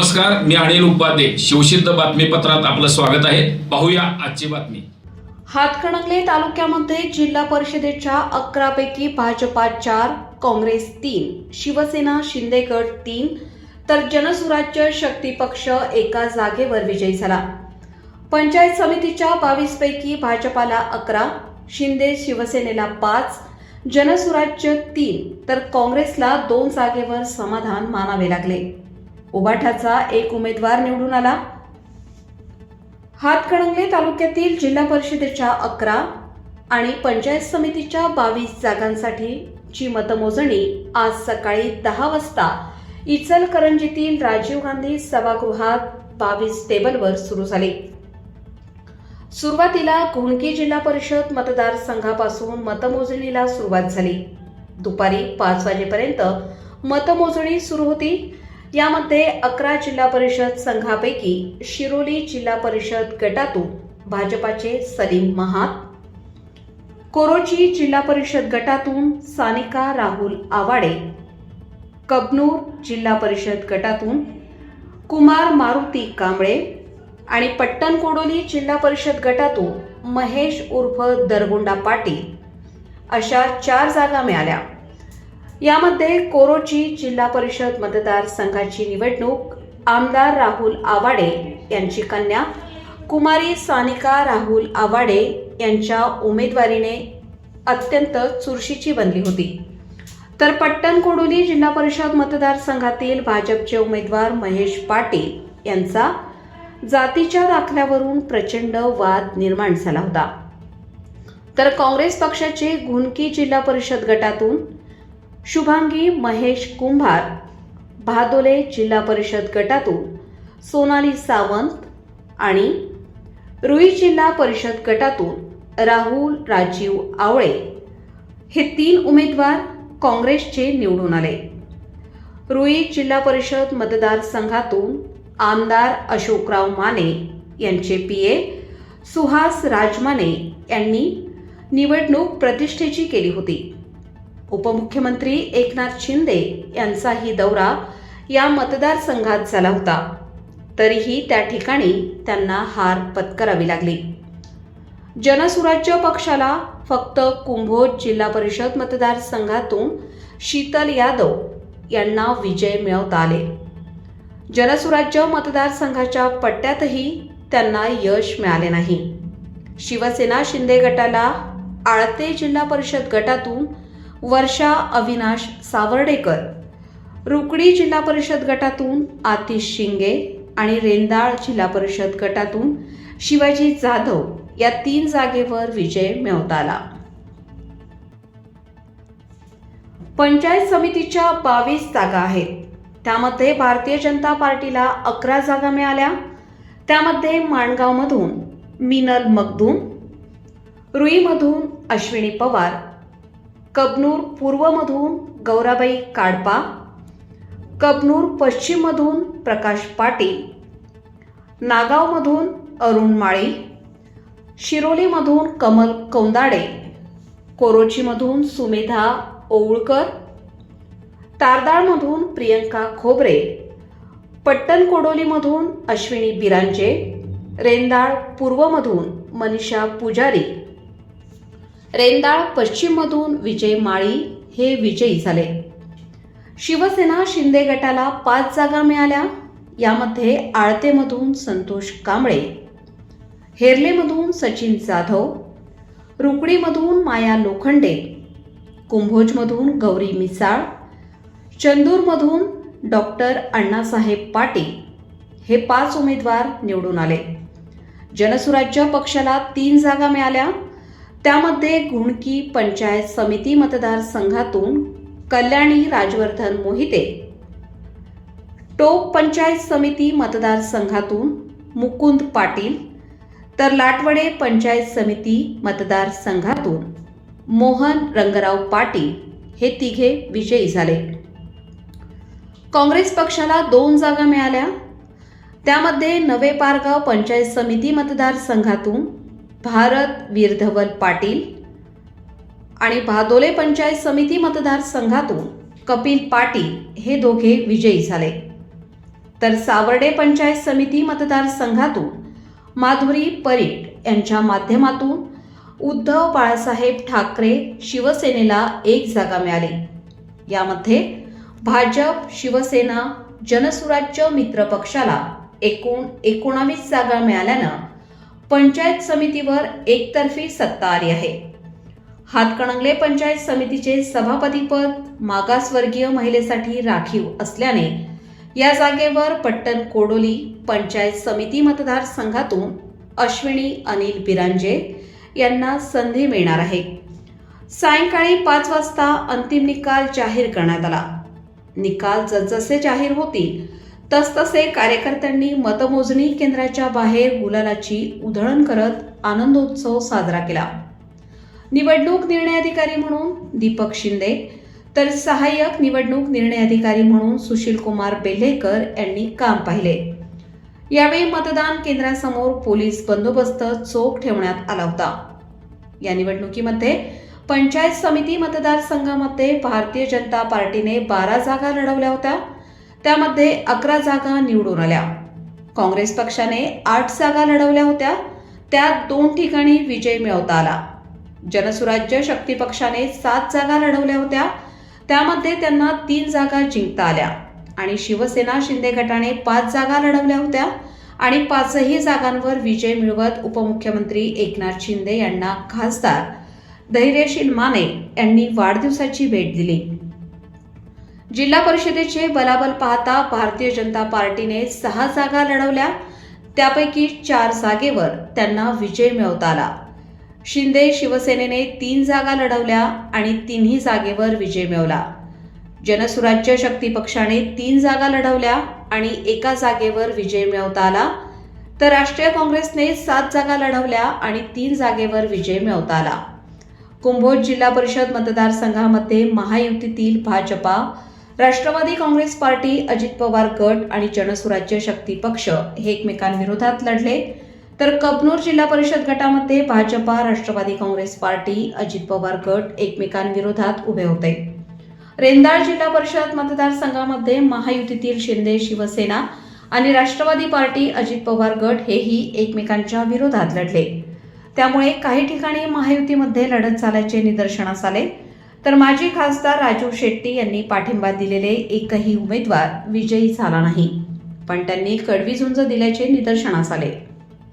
नमस्कार मी अनिल उपाध्ये. शिवसिद्ध बातमीपत्रात आपलं स्वागत आहे. पाहूया आजची बातमी. हातकणंगले तालुक्यामध्ये जिल्हा परिषदेच्या अकरा पैकी भाजपा चार काँग्रेस तीन शिवसेना शिंदे गट तीन तर जनसुराज्य शक्ती पक्ष एका जागेवर विजयी झाला. पंचायत समितीच्या बावीस पैकी भाजपाला अकरा शिंदे शिवसेनेला पाच जनसुराज्य तीन तर काँग्रेसला दोन जागेवर समाधान मानावे लागले. उबाठाचा एक उमेदवार निवडून आला. हातकणंगले तालुक्यातील जिल्हा परिषदेच्या अकरा आणि पंचायत समितीच्या बावीस जागांसाठीची मतमोजणी आज सकाळी दहा वाजता इचलकरंजीतील राजीव गांधी सभागृहात बावीस टेबलवर सुरू झाली. सुरुवातीला घोणकी जिल्हा परिषद मतदारसंघापासून मतमोजणीला सुरुवात झाली. दुपारी पाच वाजेपर्यंत मतमोजणी सुरू होती. यामध्ये अकरा जिल्हा परिषद संघापैकी शिरोली जिल्हा परिषद गटातून भाजपाचे सलीम महात कोरोची जिल्हा परिषद गटातून सानिका राहुल आवाडे कबनूर जिल्हा परिषद गटातून कुमार मारुती कांबळे आणि पट्टणकोडोली जिल्हा परिषद गटातून महेश उर्फ दरगुंडा पाटील अशा चार जागा मिळाल्या. यामध्ये कोरोची जिल्हा परिषद मतदारसंघाची निवडणूक आमदार राहुल आवाडे यांची कन्या कुमारी सानिका राहुल आवाडे यांच्या उमेदवारीने अत्यंत चुरशीची बनली होती. तर पट्टण कोडोली जिल्हा परिषद मतदारसंघातील भाजपचे उमेदवार महेश पाटील यांचा जातीच्या दाखल्यावरून प्रचंड वाद निर्माण झाला होता. तर काँग्रेस पक्षाचे घुनकी जिल्हा परिषद गटातून शुभांगी महेश कुंभार भादोले जिल्हा परिषद गटातून सोनाली सावंत आणि रुई जिल्हा परिषद गटातून राहुल राजीव आवळे हे तीन उमेदवार काँग्रेसचे निवडून आले. रुई जिल्हा परिषद मतदारसंघातून आमदार अशोकराव माने यांचे पीए सुहास राजमाने यांनी निवडणूक प्रतिष्ठेची केली होती. उपमुख्यमंत्री एकनाथ शिंदे यांचाही दौरा या मतदारसंघात झाला होता. तरीही त्या ठिकाणी त्यांना हार पत्करावी लागली. जनसुराज्य पक्षाला फक्त कुंभोज जिल्हा परिषद मतदारसंघातून शीतल यादव यांना विजय मिळवता आले. जनसुराज्य मतदारसंघाच्या पट्ट्यातही त्यांना यश मिळाले नाही. शिवसेना शिंदे गटाला आळते जिल्हा परिषद गटातून वर्षा अविनाश सावर्डेकर. रुकडी जिल्हा परिषद गटातून आतिश शिंगे आणि रेंदाळ जिल्हा परिषद गटातून शिवाजी जाधव या तीन जागेवर विजय मिळवता आला पंचायत समितीच्या बावीस जागा आहेत. त्यामध्ये भारतीय जनता पार्टीला अकरा जागा मिळाल्या. त्यामध्ये माणगावमधून मिनल मगदून रुईमधून अश्विनी पवार कबनूर पूर्वमधून गौराबाई काडपा कबनूर पश्चिममधून प्रकाश पाटील नागावमधून अरुण माळी शिरोलीमधून कमल कौंदाडे कोरोचीमधून सुमेधा ओवळकर तारदाळमधून प्रियंका खोबरे पट्टणकोडोलीमधून अश्विनी बिरांजे रेंदाळ पूर्वमधून मनीषा पुजारी रेंदाळ पश्चिममधून विजय माळी हे विजयी झाले. शिवसेना शिंदे गटाला पाच जागा मिळाल्या. यामध्ये आळतेमधून संतोष कांबळे हेरलेमधून सचिन जाधव रुकडीमधून माया लोखंडे कुंभोजमधून गौरी मिसाळ चंदूरमधून डॉक्टर अण्णासाहेब पाटील हे पाच उमेदवार निवडून आले. जनसुराज्य पक्षाला तीन जागा मिळाल्या. त्यामध्ये घुणकी पंचायत समिती मतदारसंघातून कल्याणी राजवर्धन मोहिते टोक पंचायत समिती मतदारसंघातून मुकुंद पाटील तर लाटवडे पंचायत समिती मतदारसंघातून मोहन रंगराव पाटील हे तिघे विजयी झाले. काँग्रेस पक्षाला दोन जागा मिळाल्या. त्यामध्ये नवे पारगाव पंचायत समिती मतदारसंघातून भारत वीरधवल पाटील आणि भादोले पंचायत समिती मतदारसंघातून कपिल पाटील हे दोघे विजयी झाले. तर सावर्डे पंचायत समिती मतदारसंघातून माधुरी परीट यांच्या माध्यमातून उद्धव बाळासाहेब ठाकरे शिवसेनेला एक जागा मिळाली. यामध्ये भाजप शिवसेना जनसुराज्य मित्र पक्षाला एकूण एकोणावीस जागा मिळाल्यानं पंचायत समितीवर एकतर्फी सत्ता आली आहे. हातकणंगले पंचायत समितीचे सभापतीपद मागासवर्गीय महिलेसाठी राखीव असल्याने या जागेवर पट्टण कोडोली पंचायत समिती मतदारसंघातून अश्विनी अनिल बिरांजे यांना संधी मिळणार आहे. सायंकाळी पाच वाजता अंतिम निकाल जाहीर करण्यात आला. निकाल जसजसे जाहीर होतील तसतसे कार्यकर्त्यांनी मतमोजणी केंद्राच्या बाहेर गुलालाची उधळण करत आनंदोत्सव साजरा केला. निवडणूक निर्णय अधिकारी म्हणून दीपक शिंदे तर सहाय्यक निवडणूक निर्णय अधिकारी म्हणून सुशील कुमार बेल्हेकर यांनी काम पाहिले. यावेळी मतदान केंद्रासमोर पोलीस बंदोबस्त चोख ठेवण्यात आला होता. या निवडणुकीमध्ये पंचायत समिती मतदारसंघामध्ये भारतीय जनता पार्टीने बारा जागा लढवल्या होत्या. त्यामध्ये अकरा जागा निवडून आल्या. काँग्रेस पक्षाने आठ जागा लढवल्या होत्या. त्यात दोन ठिकाणी विजय मिळवता आला. जनसुराज्य शक्ती पक्षाने सात जागा लढवल्या होत्या. त्यामध्ये त्यांना तीन जागा जिंकता आल्या. आणि शिवसेना शिंदे गटाने पाच जागा लढवल्या होत्या. आणि पाचही जागांवर विजय मिळवत उपमुख्यमंत्री एकनाथ शिंदे यांना खासदार धैर्यशील माने यांनी वाढदिवसाची भेट दिली. जिल्हा परिषदेचे बलाबल पाहता भारतीय जनता पार्टीने सहा जागा लढवल्या. त्यापैकी चार जागेवर त्यांना विजय मिळवता आला शिंदे शिवसेनेने तीन जागा लढवल्या आणि तिन्ही जागेवर विजय मिळवला. जनसुराज्य शक्ती पक्षाने तीन जागा लढवल्या आणि एका जागेवर विजय मिळवता आला तर राष्ट्रीय काँग्रेसने सात जागा लढवल्या आणि तीन जागेवर विजय मिळवता आला कुंभोज जिल्हा परिषद मतदारसंघामध्ये महायुतीतील भाजपा राष्ट्रवादी काँग्रेस पार्टी अजित पवार गट आणि जनसुराज्य शक्ती पक्ष हे एकमेकांविरोधात लढले. तर कबनूर जिल्हा परिषद गटामध्ये भाजपा राष्ट्रवादी काँग्रेस पार्टी अजित पवार गट एकमेकांविरोधात उभे होते. रेंदाळ जिल्हा परिषद मतदारसंघामध्ये महायुतीतील शिंदे शिवसेना आणि राष्ट्रवादी पार्टी अजित पवार गट हेही एकमेकांच्या विरोधात लढले. त्यामुळे काही ठिकाणी महायुतीमध्ये लढत झाल्याचे निदर्शनास आले. तर माजी खासदार राजू शेट्टी यांनी पाठिंबा दिलेले एकही उमेदवार विजयी झाला नाही. पण त्यांनी कडवी झुंज दिल्याचे निदर्शनास आले.